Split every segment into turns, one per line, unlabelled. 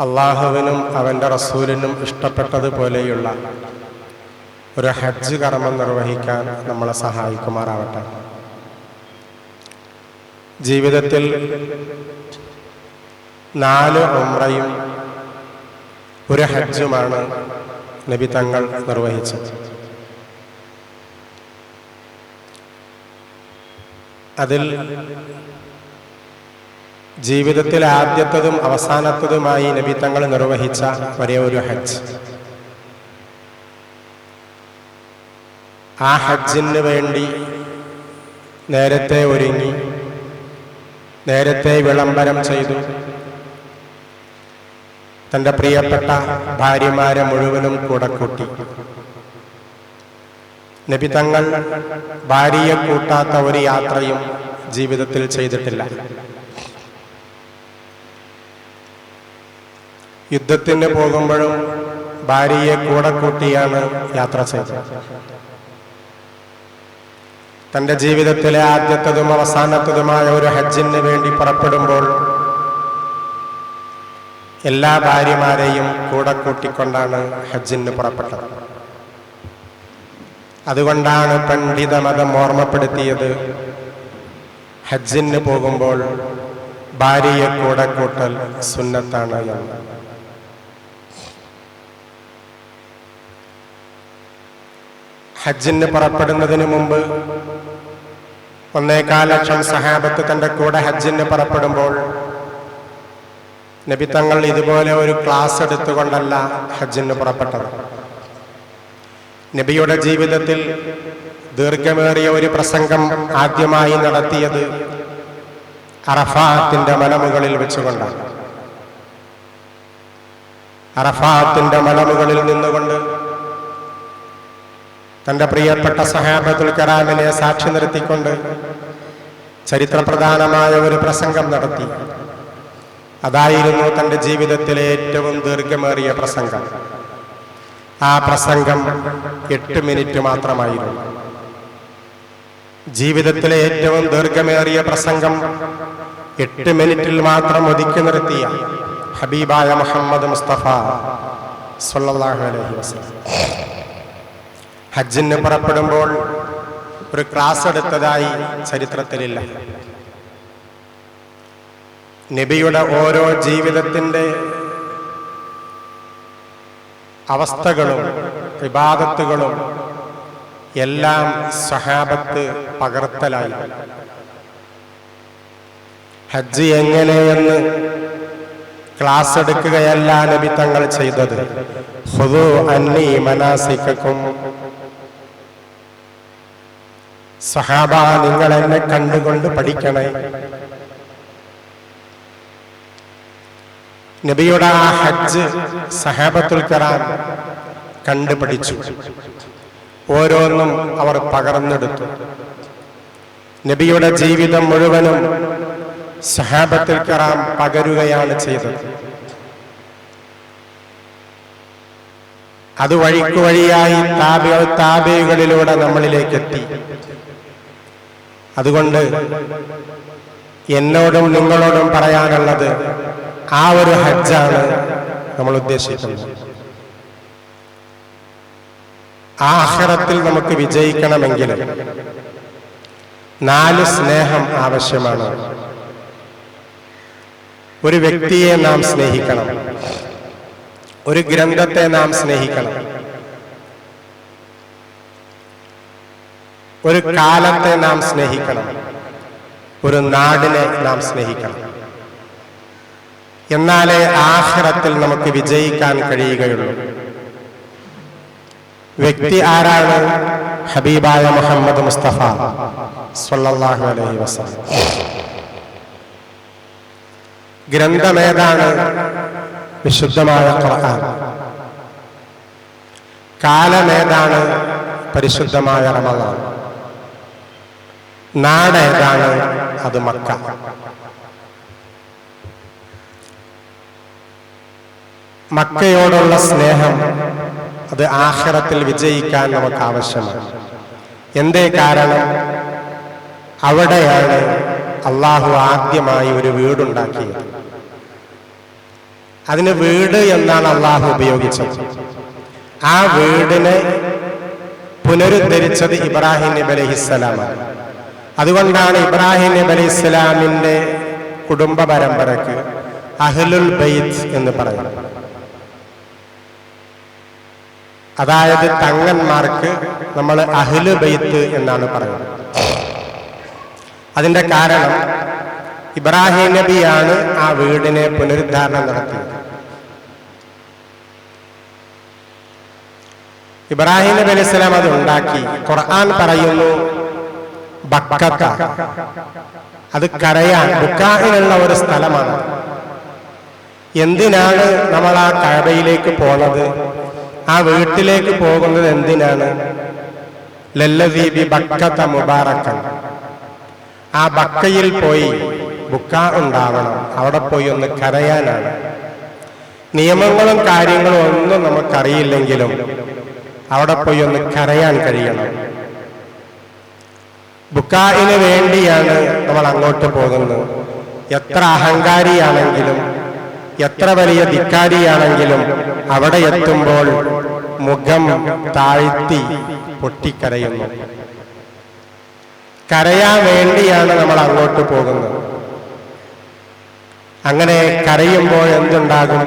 അള്ളാഹുവിനും അവന്റെ റസൂലിനും ഇഷ്ടപ്പെട്ടതുപോലെയുള്ള ഒരു ഹജ്ജ് കർമ്മം നിർവഹിക്കാൻ നമ്മളെ സഹായിക്കുമാറാവട്ടെ. ജീവിതത്തിൽ നാല് ഉമ്രയും ഒരു ഹജ്ജുമാണ് നബി തങ്ങൾ നിർവഹിച്ചത്. അതിൽ ജീവിതത്തിൽ ആദ്യത്തതും അവസാനത്തതുമായി നബി തങ്ങൾ നിർവഹിച്ച ഒരേ ഒരു ഹജ്ജ്. ആ ഹജ്ജിന് വേണ്ടി നേരത്തെ ഒരുങ്ങി നേരത്തെ വിളംബരം ചെയ്തു. തന്റെ പ്രിയപ്പെട്ട ഭാര്യമാരെ മുഴുവനും കൂടെ കൂട്ടി. നബി തങ്ങൾ ഭാര്യയെ കൂട്ടാത്ത ഒരു യാത്രയും ജീവിതത്തിൽ ചെയ്തിട്ടില്ല. യുദ്ധത്തിന് പോകുമ്പോഴും ഭാര്യയെ കൂടെ കൂട്ടിയാണ് യാത്ര ചെയ്തത്. തന്റെ ജീവിതത്തിലെ ആദ്യത്തതും അവസാനത്തതുമായ ഒരു ഹജ്ജിന് വേണ്ടി പുറപ്പെടുമ്പോൾ എല്ലാ ഭാര്യമാരെയും കൂടെ കൂട്ടിക്കൊണ്ടാണ് ഹജ്ജിന് പുറപ്പെട്ടത്. അതുകൊണ്ടാണ് പണ്ഡിത മതം ഓർമ്മപ്പെടുത്തിയത് ഹജ്ജിന് പോകുമ്പോൾ ഭാര്യയെ കൂടെ കൂട്ടൽ സുന്നത്താണ് എന്ന്. ഹജ്ജിന് പുറപ്പെടുന്നതിന് മുമ്പ് ഒന്നേകാൽ ലക്ഷം സഹാബത്ത് തന്റെ കൂടെ ഹജ്ജിന് പുറപ്പെടുമ്പോൾ നബി തങ്ങൾ ഇതുപോലെ ഒരു ക്ലാസ് എടുത്തുകൊണ്ടല്ല ഹജ്ജിന് പുറപ്പെട്ടത്. നബിയുടെ ജീവിതത്തിൽ ദീർഘമേറിയ ഒരു പ്രസംഗം ആദ്യമായി നടത്തിയത് അറഫാത്തിന്റെ മലമുകളിൽ വെച്ചുകൊണ്ടാണ്. അറഫാത്തിന്റെ മലമുകളിൽ നിന്നുകൊണ്ട് തന്റെ പ്രിയപ്പെട്ട സഹാബത്തുൽ കലാമിനെ സാക്ഷി നിർത്തിക്കൊണ്ട് ചരിത്രപ്രധാനമായ ഒരു പ്രസംഗം നടത്തി. അതായിരുന്നു തന്റെ ജീവിതത്തിലെ ഏറ്റവും ദീർഘമേറിയ പ്രസംഗം. ആ പ്രസംഗം എട്ട് മിനിറ്റ് മാത്രമായിരുന്നു. ജീവിതത്തിലെ ഏറ്റവും ദീർഘമേറിയ പ്രസംഗം എട്ട് മിനിറ്റിൽ മാത്രം ഒതുക്കി നിർത്തിയ ഹബീബായ മുഹമ്മദ് മുസ്തഫ സല്ലല്ലാഹു അലൈഹി വസല്ലം. ഹജ്ജിന് പുറപ്പെടുമ്പോൾ ഒരു ക്ലാസ് എടുത്തതായി ചരിത്രത്തിലില്ല. നബിയുടെ ഓരോ ജീവിതത്തിന്റെ അവസ്ഥകളും വിവാദത്തുകളും എല്ലാം സഹാബത്ത് പകർത്തലായി. ഹജ്ജ് എങ്ങനെയെന്ന് ക്ലാസ് എടുക്കുകയല്ല നബി തങ്ങൾ ചെയ്തത്. ഹുദു അന്നി മനാസിക്കും സഹാബ നിങ്ങൾ എന്നെ കണ്ടുകൊണ്ട് പഠിക്കണേ. നബിയുടെ ആ ഹജ്ജ് സഹാബത്തുൽ കറാൻ കണ്ടു പഠിച്ചു ഓരോന്നും അവർ പകർന്നെടുത്തു. നബിയുടെ ജീവിതം മുഴുവനും സഹാബത്തിൽ കറാം പകരുകയാണ് ചെയ്തത്. അത് വഴിക്കു വഴിയായി താബികൾ താബികളിലൂടെ നമ്മളിലേക്ക് എത്തി അതുകൊണ്ട് എന്നോടും നിങ്ങളോടും പറയാനുള്ളത് ആ ഒരു ഹജ്ജാണ് നമ്മൾ ഉദ്ദേശിക്കുന്നത്. ആ അഹറത്തിൽ നമുക്ക് വിജയിക്കണമെങ്കിൽ നാല് സ്നേഹം ആവശ്യമാണ്. ഒരു വ്യക്തിയെ നാം സ്നേഹിക്കണം. ഒരു ഗ്രന്ഥത്തെ നാം സ്നേഹിക്കണം. ഒരു കാലത്തെ നാം സ്നേഹിക്കണം. ഒരു നാടിനെ നാം സ്നേഹിക്കണം. എന്നാലേ ആഹ്റത്തിൽ നമുക്ക് വിജയിക്കാൻ കഴിയുകയുള്ളൂ. വ്യക്തി ആരാണ്? ഹബീബായ മുഹമ്മദ് മുസ്തഫ സല്ലല്ലാഹു അലൈഹി വസല്ലം. ഗ്രന്ഥമേതാണ് വിശുദ്ധമായ ഖുർആൻ. കാലമേതാണ് പരിശുദ്ധമായ റമദാൻ. നാടേതാണ് അത് മക്ക. മക്കയോടുള്ള സ്നേഹം അത് ആഖിറത്തിൽ വിജയിക്കാൻ നമുക്ക് ആവശ്യമാണ് എന്തേ കാരണം? അവിടെയാണ് അള്ളാഹു ആദ്യമായി ഒരു വീടുണ്ടാക്കിയത്. അതിന് വീട് എന്നാണ് അള്ളാഹു ഉപയോഗിച്ചത്. ആ വീടിനെ പുനരുദ്ധരിച്ചത് ഇബ്രാഹിം നബി അലഹിസ്സലാമാണ്. അതുകൊണ്ടാണ് ഇബ്രാഹിം നബി അലൈഹി ഇസ്ലാമിന്റെ കുടുംബ പരമ്പരക്ക് അഹ്ലുൽ ബൈത്ത് എന്ന് പറയുന്നത്. അതായത് തങ്ങന്മാർക്ക് നമ്മൾ അഹ്ലു ബൈത്ത് എന്നാണ് പറയുന്നത്. അതിന്റെ കാരണം ഇബ്രാഹിം നബിയാണ് ആ വീടിനെ പുനരുദ്ധാരണം നടത്തിയത്. ഇബ്രാഹിം നബി അലൈഹി സ്വലാം അത് ഉണ്ടാക്കി. ഖുർആൻ പറയുന്നു ബക്കത്ത അത് കരയാൻ ബുക്കാഹിനുള്ള ഒരു സ്ഥലമാണ്. എന്തിനാണ് നമ്മൾ ആ കഴബയിലേക്ക് പോണത്? ആ വീട്ടിലേക്ക് പോകുന്നത് എന്തിനാണ്? ലല്ലദീപി ബക്കത്ത മുബാറക്കൻ. ആ ബക്കയിൽ പോയി ബുക്ക ഉണ്ടാവണം. അവിടെ പോയി ഒന്ന് കരയാനാണ്. നിയമങ്ങളും കാര്യങ്ങളും ഒന്നും നമുക്കറിയില്ലെങ്കിലും അവിടെ പോയി ഒന്ന് കരയാൻ കഴിയണം. ബുക്കായിന് വേണ്ടിയാണ് നമ്മൾ അങ്ങോട്ട് പോകുന്നത്. എത്ര അഹങ്കാരിയാണെങ്കിലും എത്ര വലിയ ധിക്കാരിയാണെങ്കിലും അവിടെ എത്തുമ്പോൾ മുഖം താഴ്ത്തി പൊട്ടിക്കരയുന്നു. കരയാൻ വേണ്ടിയാണ് നമ്മൾ അങ്ങോട്ട് പോകുന്നത്. അങ്ങനെ കരയുമ്പോൾ എന്തുണ്ടാകും?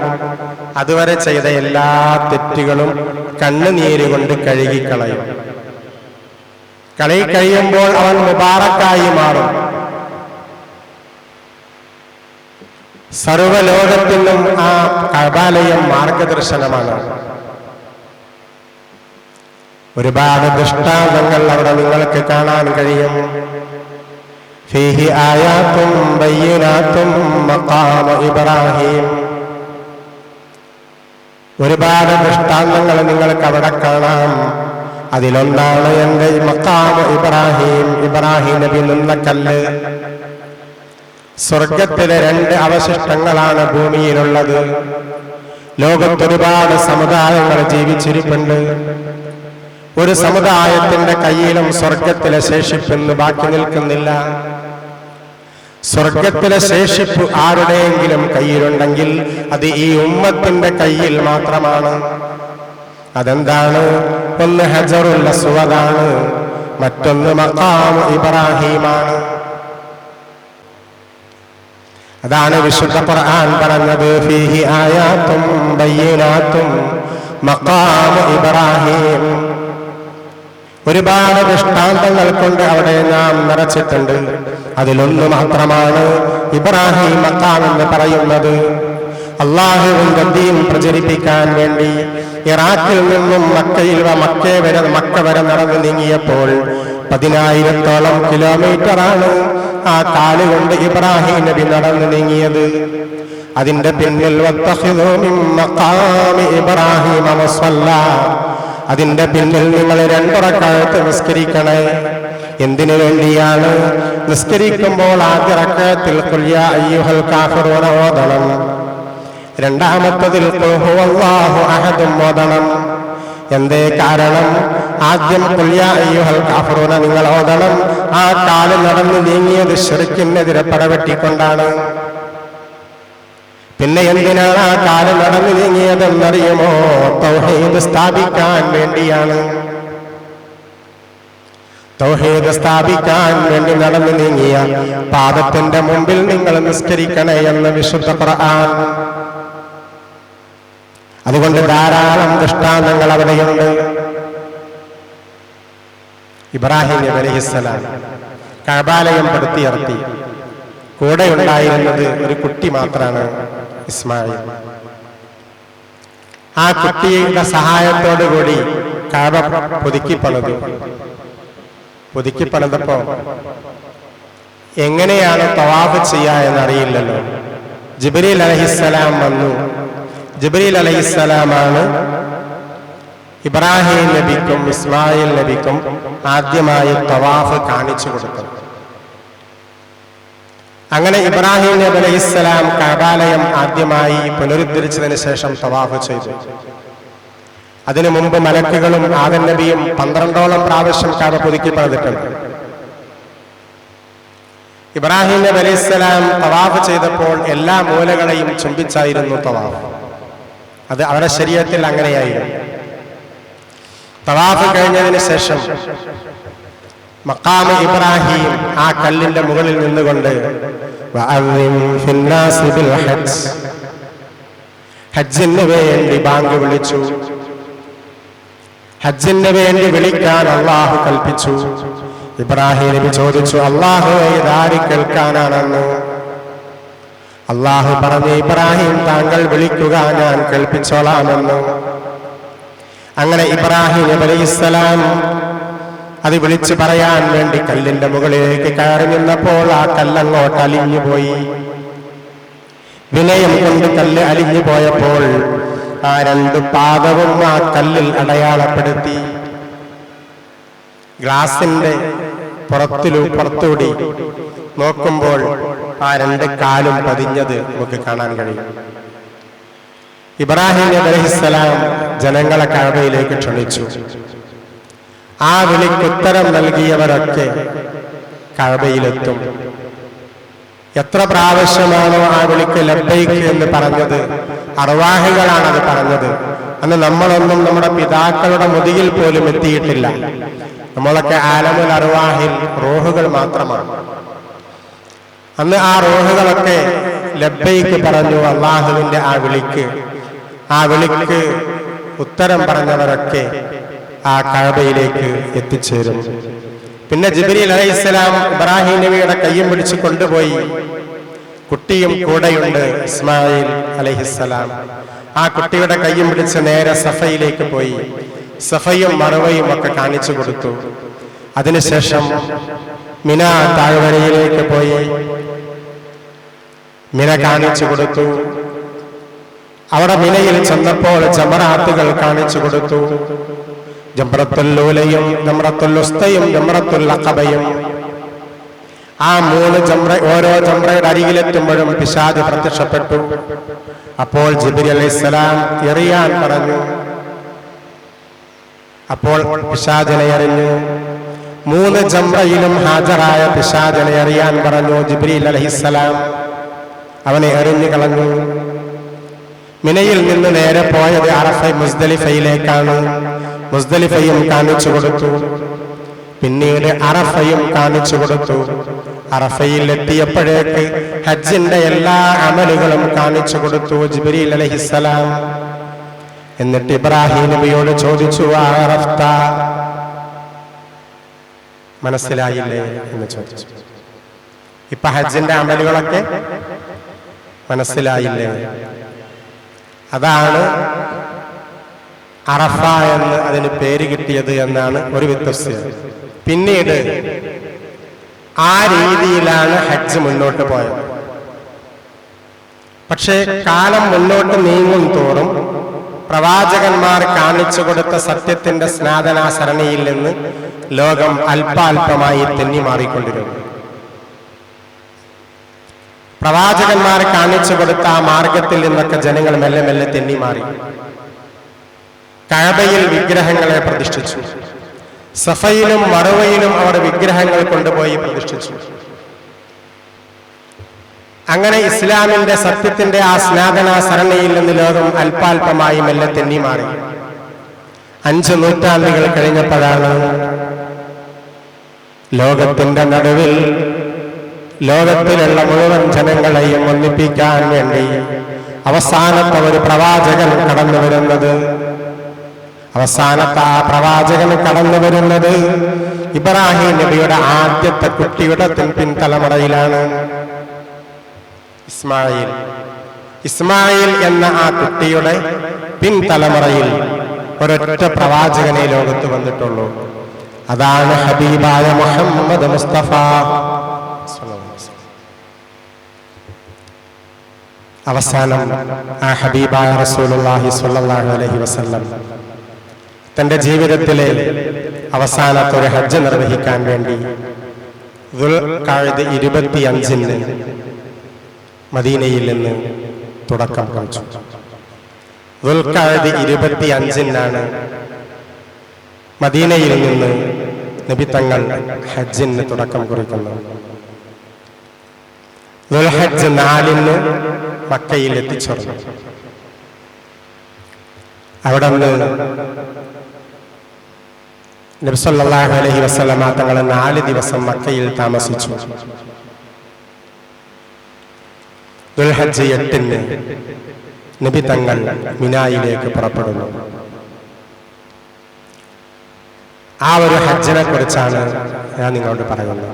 അതുവരെ ചെയ്ത എല്ലാ തെറ്റുകളും കണ്ണുനീര് കൊണ്ട് കഴുകിക്കളയും. കളി കഴിയുമ്പോൾ അവൻ മുബാറക്കായി മാറും. സർവലോകത്തിനും ആ കബാലയം മാർഗദർശനമാണ്. ഒരുപാട് ദൃഷ്ടാന്തങ്ങൾ അവിടെ നിങ്ങൾക്ക് കാണാൻ കഴിയും. ഫീഹി ആയാത്തും ബയ്യനാത്തും മക്കാമ ഇബ്രാഹിം. ഒരുപാട് ദൃഷ്ടാന്തങ്ങൾ നിങ്ങൾക്ക് അവിടെ കാണാം. അതിലൊന്നാണ് എന്റെ മക്കാമ ഇബ്രാഹിം. ഇബ്രാഹിം നബി നിന്ന കല്ല്. സ്വർഗത്തിലെ രണ്ട് അവശിഷ്ടങ്ങളാണ് ഭൂമിയിലുള്ളത്. ലോകത്തൊരുപാട് സമുദായങ്ങൾ ജീവിച്ചിരിപ്പുണ്ട്. ഒരു സമുദായത്തിന്റെ കയ്യിലും സ്വർഗത്തിലെ ശേഷിപ്പെന്ന് ബാക്കി നിൽക്കുന്നില്ല. സ്വർഗത്തിലെ ശേഷിപ്പ് ആരുടെയെങ്കിലും കയ്യിലുണ്ടെങ്കിൽ അത് ഈ ഉമ്മത്തിന്റെ കയ്യിൽ മാത്രമാണ്. അതെന്താണ്? ഒന്ന് ഹജറുൽ അസ്വദാണ് മറ്റൊന്ന് മക്കാം ഇബ്രാഹിമാണ്. അതാണ് വിശുദ്ധ ഖുർആൻ പറഞ്ഞത് ഫീഹി ആയാത്തും ബയ്യനാത്തും മക്കാം ഇബ്രാഹിം. ഒരുപാട് ദൃഷ്ടാന്തങ്ങൾ കൊണ്ട് അവിടെ നാം നിറച്ചിട്ടുണ്ട്. അതിലൊന്ന് മാത്രമാണ് ഇബ്രാഹിം മക്കാം എന്ന് പറയുന്നത്. അള്ളാഹുവിന്റെ ദീൻ പ്രചരിപ്പിക്കാൻ വേണ്ടി ഇറാഖിൽ നിന്നും മക്കയിൽ മക്കേ വരെ മക്ക വരെ നടന്നു നീങ്ങിയപ്പോൾ പതിനായിരത്തോളം കിലോമീറ്ററാണ് ആ കാലുകൊണ്ട് ഇബ്രാഹിം നബി നടന്നു നീങ്ങിയത്. അതിന്റെ പിന്നിൽ ഇബ്രാഹിം അതിന്റെ പിന്നിൽ നിങ്ങൾ രണ്ടുറക്കാലത്ത് നിസ്കരിക്കണേ. എന്തിനു വേണ്ടിയാണ്? നിസ്കരിക്കുമ്പോൾ ആദ്യ റക്കത്തിൽ കുല്യ അയ്യുഹൽ കാഫിറൂന ഓതണം. രണ്ടാമത്തതിൽ ഓതണം എന്തേ കാരണം? ആദ്യം കുല്യ അയ്യുഹൽ കാഫിറൂന നിങ്ങൾ ഓതണം. ആ കാൽ നടന്നു നീങ്ങിയത് ശരിക്കിനെതിരെ പടവെട്ടിക്കൊണ്ടാണ്. പിന്നെ എന്തിനാണ് ആ കാൽ നടന്നു നീങ്ങിയതെന്നറിയുമോ? തൗഹീദ് സ്ഥാപിക്കാൻ വേണ്ടിയാണ്. തൗഹീദ് സ്ഥാപിക്കാൻ വേണ്ടി നടന്നു നീങ്ങിയ പാദത്തിന്റെ മുമ്പിൽ നിങ്ങൾ നിസ്കരിക്കണേ എന്ന് വിശുദ്ധ ഖുർആൻ. അതുകൊണ്ട് ധാരാളം ദൃഷ്ടാന്തങ്ങൾ അവിടെയുണ്ട്. ഇബ്രാഹിം നബി അലൈഹിസ്സലാം കബാലയം പടുത്തിയർത്തി കൂടെ ഉണ്ടായിരുന്നത് ഒരു കുട്ടി മാത്രമാണ് ഇസ്മായിൽ. ആ കുട്ടിയുടെ സഹായത്തോടു കൂടി കാബ പുതുക്കി പണിതു. പുതുക്കി പണിതപ്പോ എങ്ങനെയാണ് തവാഫ് ചെയ്യുക എന്നറിയില്ലല്ലോ. ജിബ്രീൽ അലഹിസ്സലാം വന്നു. ജിബ്രീൽ അലഹിസ്സലാമാണ് ഇബ്രാഹിം നബിക്കും ഇസ്മായിൽ നബിക്കും ആദ്യമായി തവാഫ് കാണിച്ചു കൊടുത്തത്. അങ്ങനെ ഇബ്രാഹിം നബി അലൈഹി ഇസ്ലാം കബാലയം ആദ്യമായി പുനരുദ്ധരിച്ചതിന് ശേഷം തവാഫ് ചെയ്തു. അതിനു മുമ്പ് മലക്കുകളും ആദൻ നബിയും പന്ത്രണ്ടോളം പ്രാവശ്യം കാബ പുതുക്കി പണിതിട്ടുണ്ട് ഇബ്രാഹിം നബി അലൈഹി ഇസ്ലാം തവാഫ് ചെയ്തപ്പോൾ എല്ലാ മൂലകളെയും ചുംബിച്ചായിരുന്നു തവാഫ്. അത് അവരുടെ ശരീരത്തിൽ അങ്ങനെയായിരുന്നു. തവാഫ് കഴിഞ്ഞതിന് ശേഷം മക്കാമ ഇബ്രാഹിം ആ കല്ലിന്റെ മുകളിൽ നിന്നുകൊണ്ട് ഹജ്ജിന് വേണ്ടി ബാങ്ക് വിളിച്ചു. ഹജ്ജിന് വേണ്ടി വിളിക്കാൻ അള്ളാഹു കൽപ്പിച്ചു. ഇബ്രാഹിം നബി ചോദിച്ചു അള്ളാഹു ഇതാരി കേൾക്കാനാണെന്ന്? അള്ളാഹു പറഞ്ഞു ഇബ്രാഹിം താങ്കൾ വിളിക്കുക ഞാൻ കേൾപ്പിച്ചോളാമെന്ന്. അങ്ങനെ ഇബ്രാഹിം അലൈഹിസ്സലാം അത് വിളിച്ചു പറയാൻ വേണ്ടി കല്ലിന്റെ മുകളിലേക്ക് കയറി നിന്നപ്പോൾ ആ കല്ലങ്ങോട്ട് അലിഞ്ഞു പോയി. വിനയം കൊണ്ട് കല്ല് അലിഞ്ഞു പോയപ്പോൾ ആ രണ്ട് പാദവും ആ കല്ലിൽ അടയാളപ്പെടുത്തി. ഗ്ലാസിന്റെ പുറത്തിലു പുറത്തൂടി നോക്കുമ്പോൾ ആ രണ്ട് കാലും പതിഞ്ഞത് നമുക്ക് കാണാൻ കഴിയും. ഇബ്രാഹിം അലൈഹിസ്സലാം ജനങ്ങളെ കഴവയിലേക്ക് ക്ഷണിച്ചു. ആ വിളിക്കുത്തരം നൽകിയവരൊക്കെ കഴവയിലെത്തും എത്ര പ്രാവശ്യമാണോ ആ വിളിക്ക് ലഭിക്കുക എന്ന് പറഞ്ഞത്? അർവാഹികളാണ് അത് പറഞ്ഞത്. അന്ന് നമ്മളൊന്നും നമ്മുടെ പിതാക്കളുടെ മുതുകിൽ പോലും എത്തിയിട്ടില്ല. നമ്മളൊക്കെ ആലമുൽ അർവാഹിൽ റോഹുകൾ മാത്രമാണ്. അന്ന് ആ റോഹുകളൊക്കെ ലബ്ബൈക്ക് പറഞ്ഞു അള്ളാഹുവിന്റെ ആ വിളിക്ക്. ആ വിളിക്ക് ഉത്തരം പറഞ്ഞവരൊക്കെ ആ കഴബയിലേക്ക് എത്തിച്ചേരും. പിന്നെ ജിബ്രീൽ അലൈഹിസ്സലാം ഇബ്രാഹിം നബിയുടെ കയ്യും പിടിച്ച് കൊണ്ടുപോയി. കുട്ടിയും കൂടെയുണ്ട് ഇസ്മായിൽ അലൈഹിസ്സലാം. ആ കുട്ടിയുടെ കയ്യും പിടിച്ച് നേരെ സഫയിലേക്ക് പോയി. സഫയും മറവയും ഒക്കെ കാണിച്ചു കൊടുത്തു. അതിനുശേഷം മിന താഴ്വരയിലേക്ക് പോയി. മിന കാണിച്ചു കൊടുത്തു. അവിടെ മിനയിൽ ചെന്നപ്പോൾ ജമറാത്തുകൾ കാണിച്ചു കൊടുത്തു. ജംറത്തുല്ലൂലയും ജംറത്തുല്ലുസ്തയും ജംറത്തുൽ അഖബയും. ആ മൂന്ന് ജംറ ഓരോ ജംറയുടെ അരികിലെത്തുമ്പോഴും പിശാദ് പ്രത്യക്ഷപ്പെട്ടു. അപ്പോൾ ജിബിരി അലൈഹിസ്സലാം എറിയാൻ പറഞ്ഞു അപ്പോൾ പിശാദിനെ എറിഞ്ഞു മൂന്ന് ജംറയിലും ഹാജരായ പിശാചനെ അറിയാൻ പറഞ്ഞു ജിബ്രീൽ അലഹിസ്സലാം. അവനെ എറിഞ്ഞു കളഞ്ഞു. മിനയിൽ നിന്ന് നേരെ പോയത് അറഫ മുസ്ദലിഫയിലേക്കാണ്. മുസ്ദലിഫയും കാണിച്ചു കൊടുത്തു. പിന്നീട് അറഫയും കാണിച്ചു കൊടുത്തു. അറഫയിൽ എത്തിയപ്പോഴേക്ക് ഹജ്ജിന്റെ എല്ലാ അമലുകളും കാണിച്ചു കൊടുത്തു ജിബ്രീൽ അലഹിസ്സലാം. എന്നിട്ട് ഇബ്രാഹിം നബിയോട് ചോദിച്ചു മനസ്സിലായില്ലേ എന്ന് ചോദിച്ചു. ഇപ്പൊ ഹജ്ജിന്റെ അമലുകളൊക്കെ മനസ്സിലായില്ലേ? അതാണ് അറഫ എന്ന് അതിന് പേര് കിട്ടിയത് എന്നാണ് ഒരു വ്യത്യസ്തം പിന്നീട് ആ രീതിയിലാണ് ഹജ്ജ് മുന്നോട്ട് പോയത്. പക്ഷേ കാലം മുന്നോട്ട് നീങ്ങും തോറും പ്രവാചകന്മാർ കാണിച്ചു കൊടുത്ത സത്യത്തിന്റെ സ്നാതനാസരണിയിൽ നിന്ന് ലോകം അല്പാൽപമായി തെന്നി മാറിക്കൊണ്ടിരുന്നു. പ്രവാചകന്മാർ കാണിച്ചു കൊടുത്ത ആ മാർഗത്തിൽ നിന്നൊക്കെ ജനങ്ങൾ മെല്ലെ മെല്ലെ തെന്നി മാറി. കഴബയിൽ വിഗ്രഹങ്ങളെ പ്രതിഷ്ഠിച്ചു. സഫയിലും മറുവയിലും അവർ വിഗ്രഹങ്ങൾ കൊണ്ടുപോയി പ്രതിഷ്ഠിച്ചു. അങ്ങനെ ഇസ്ലാമിന്റെ സത്യത്തിന്റെ ആ സ്നാതന സരണിയിൽ നിന്ന് ലോകം അല്പാൽപമായി മെല്ലെ തെന്നി മാറി. അഞ്ചു നൂറ്റാണ്ടുകൾ കഴിഞ്ഞപ്പോഴാണ് ലോകത്തിന്റെ നടുവിൽ ലോകത്തിലുള്ള മുഴുവൻ ജനങ്ങളെയും ഒന്നിപ്പിക്കാൻ വേണ്ടി അവസാനത്തെ ഒരു പ്രവാചകൻ കടന്നു വരുന്നത്. അവസാനത്തെ ആ പ്രവാചകൻ കടന്നു വരുന്നത് ഇബ്രാഹിം നബിയുടെ ആദ്യത്തെ കുട്ടിയുടെ പിൻ- പിൻതലമുറയിലാണ്. ഇസ്മായിൽ. ഇസ്മായിൽ എന്ന ആ കുട്ടിയുടെ പിൻതലമുറയിൽ ഒരൊറ്റ പ്രവാചകനെ ലോകത്ത് വന്നിട്ടുള്ളൂ. അതാണ് ഹബീബായ മുഹമ്മദ് മുസ്തഫ. അവസാനം ആ ഹബീബായ റസൂലുള്ളാഹി സ്വല്ലല്ലാഹു അലൈഹി വസല്ലം തന്റെ ജീവിതത്തിലെ അവസാനത്തെ ഒരു ഹജ്ജ് നിർവഹിക്കാൻ വേണ്ടി ദുൽഖഅദ് ഇരുപത്തിയഞ്ചിന് മദീനയിൽ നിന്ന് തുടക്കം കുറിച്ചു ഇരുപത്തി അഞ്ചിനാണ് മദീനയിൽ നിന്ന് നബിത്തങ്ങൾ ഹജ്ജിന് തുടക്കം കുറിക്കുന്നത്. ദുൽഹജ്ജ് നാലിന് മക്കയിൽ എത്തിച്ചേർന്നു. അവിടെ നിന്ന് നബ്സല്ലാഹു അലഹി വസ്ലമ തങ്ങൾ നാല് ദിവസം മക്കയിൽ താമസിച്ചു. ദുൽഹജ്ജ് എട്ടിന് നബി തങ്ങൾ മിനായിലേക്ക് പുറപ്പെടുന്നു. ആ ഒരു ഹജ്ജിനെ കുറിച്ചാണ് ഞാൻ നിങ്ങളോട് പറയുന്നത്.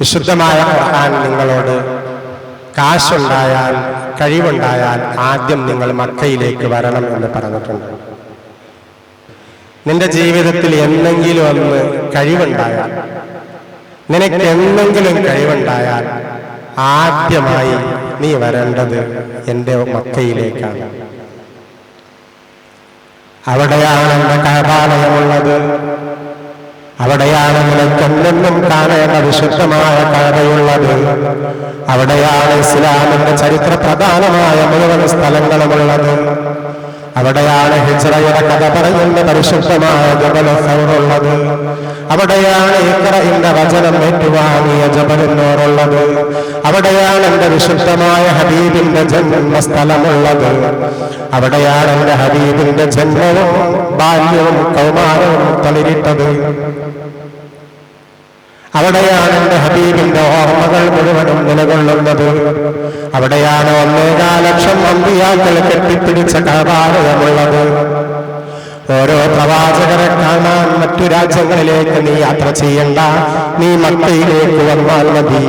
വിശുദ്ധമായ ഖുർആൻ നിങ്ങളോട് കാശുണ്ടായാൽ കഴിവുണ്ടായാൽ ആദ്യം നിങ്ങൾ മക്കയിലേക്ക് വരണം എന്ന് പറഞ്ഞിട്ടുണ്ട്. നിന്റെ ജീവിതത്തിൽ എന്തെങ്കിലും ഒന്ന് കഴിവുണ്ടായാൽ നിനക്ക് എന്തെങ്കിലും കഴിവുണ്ടായാൽ ആദ്യമായി നീ വരേണ്ടത് എന്റെ മക്കയിലേക്കാണ്. അവിടെയാണ് എന്റെ കഴപാലയമുള്ളത് അവിടെയാണ് നിനക്കെന്നെന്നും കാണേണ്ട വിശുദ്ധമായ കഥയുള്ളത് അവിടെയാണ് ഇസ്ലാമിന്റെ ചരിത്ര പ്രധാനമായ മുഴുവൻ സ്ഥലങ്ങളുമുള്ളത്. അവിടെയാണ് ഹിജ്റയുടെ കഥ പറയുന്ന പരിശുദ്ധമായ ജബൽ ഉള്ളത് അവിടെയാണ് ഇക്കറയിന്റെ വചനം ഏറ്റുവാങ്ങിയ ജബലിനോറുള്ളത് അവിടെയാണ് എന്റെ വിശുദ്ധമായ ഹബീബിന്റെ ജന്മസ്ഥലമുള്ളത്. അവിടെയാണ് എന്റെ ഹബീബിന്റെ ജന്മവും ബാല്യവും കൗമാരവും തളിരിട്ടത്. അവിടെയാണ് എന്റെ ഹബീബിന്റെ ഓർമ്മകൾ മുഴുവനും നിലകൊള്ളുന്നത്. അവിടെയാണ് ഒന്നേകാലക്ഷം അമ്പിയാക്കൾ കെട്ടിപ്പിടിച്ച കഥാപാതകമുള്ളത് ഓരോ പ്രവാചകരെ കാണാൻ മറ്റു രാജ്യങ്ങളിലേക്ക് നീ യാത്ര ചെയ്യണ്ട. നീ മക്കയിലേക്ക് വന്നാൽ മതി.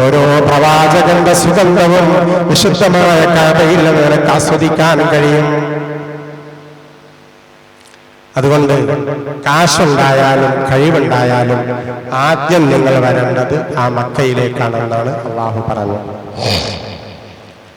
ഓരോ പ്രവാചകന്റെ സുഗന്ധവും വിശുദ്ധമായ കഥയിൽ നിനക്ക് ആസ്വദിക്കാൻ കഴിയും. അതുകൊണ്ട് കാശുണ്ടായാലും കഴിവുണ്ടായാലും ആദ്യം നിങ്ങൾ വരേണ്ടത് ആ മക്കയിലേക്കാണെന്നാണ് അള്ളാഹു പറഞ്ഞത്.